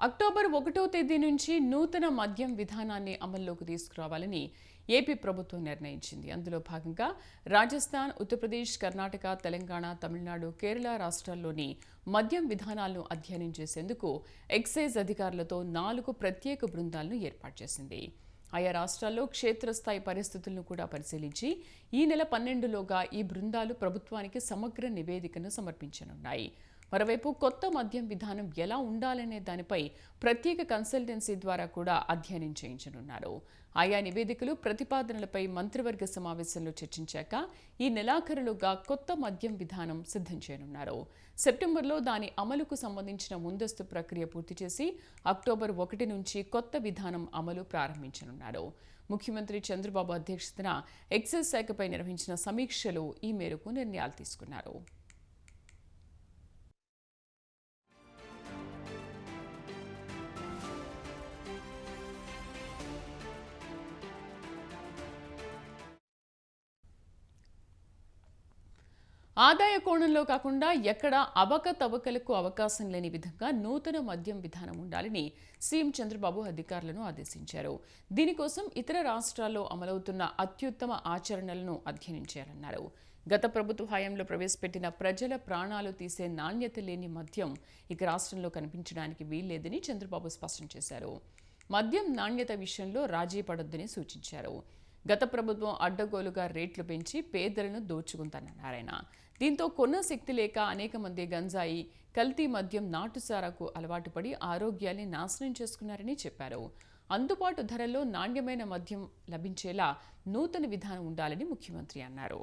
October ఒకటో తేదీ నుంచి నూతన మద్యం విధానాన్ని అమల్లోకి తీసుకురావాలని ఏపీ ప్రభుత్వం నిర్ణయించింది. అందులో భాగంగా రాజస్థాన్ ఉత్తరప్రదేశ్ కర్ణాటక తెలంగాణ తమిళనాడు కేరళ రాష్ట్రాల్లోని మద్యం విధానాలను అధ్యయనం చేసేందుకు ఎక్సైజ్ అధికారులతో నాలుగు ప్రత్యేక బృందాలను ఏర్పాటు చేసింది. ఆయా రాష్ట్రాల్లో క్షేత్రస్థాయి పరిస్థితులను కూడా పరిశీలించి ఈ నెల పన్నెండులోగా ఈ బృందాలు ప్రభుత్వానికి సమగ్ర నివేదికను సమర్పించనున్నాయి. మరోవైపు కొత్త మద్యం విధానం ఎలా ఉండాలనే దానిపై ప్రత్యేక కన్సల్టెన్సీ ద్వారా కూడా అధ్యయనం చేయించనున్నారు. ఆయా నివేదికలు ప్రతిపాదనలపై మంత్రివర్గ సమావేశంలో చర్చించాక ఈ నెలాఖరులోగా కొత్త మద్యం విధానం సిద్ధం చేయనున్నారు. సెప్టెంబర్లో దాని అమలుకు సంబంధించిన ముందస్తు ప్రక్రియ పూర్తి చేసి అక్టోబర్ ఒకటి నుంచి కొత్త విధానం అమలు ప్రారంభించనున్నారు. ముఖ్యమంత్రి చంద్రబాబు అధ్యక్షతన ఎక్సైజ్ శాఖపై నిర్వహించిన సమీక్షలో ఈ మేరకు నిర్ణయాలు తీసుకున్నారు. ఆదాయ కోణంలో కాకుండా ఎక్కడ అవకతవకలకు అవకాశం లేని విధంగా నూతన మద్యం విధానం ఉండాలని సీఎం చంద్రబాబు అధికారులను ఆదేశించారు. దీనికోసం ఇతర రాష్ట్రాల్లో అమలవుతున్న అత్యుత్తమ ఆచరణలను అధ్యయనం చేయాలన్నారు గత ప్రభుత్వ హయాంలో ప్రవేశపెట్టిన ప్రజల ప్రాణాలు తీసే నాణ్యత లేని మద్యం ఇక రాష్ట్రంలో కనిపించడానికి వీల్లేదని చంద్రబాబు స్పష్టం చేశారు. మద్యం నాణ్యత విషయంలో రాజీ పడొద్దని సూచించారు. గత ప్రభుత్వం అడ్డగోలుగా రేట్లు పెంచి పేదలను దోచుకుంటానన్నారాయన దీంతో కొన్న శక్తి లేక అనేక మంది గంజాయి కల్తీ మద్యం నాటుసారాకు అలవాటు పడి ఆరోగ్యాన్ని నాశనం చేసుకున్నారని చెప్పారు. అందుబాటు ధరల్లో నాణ్యమైన మద్యం లభించేలా నూతన విధానం ఉండాలని ముఖ్యమంత్రి అన్నారు.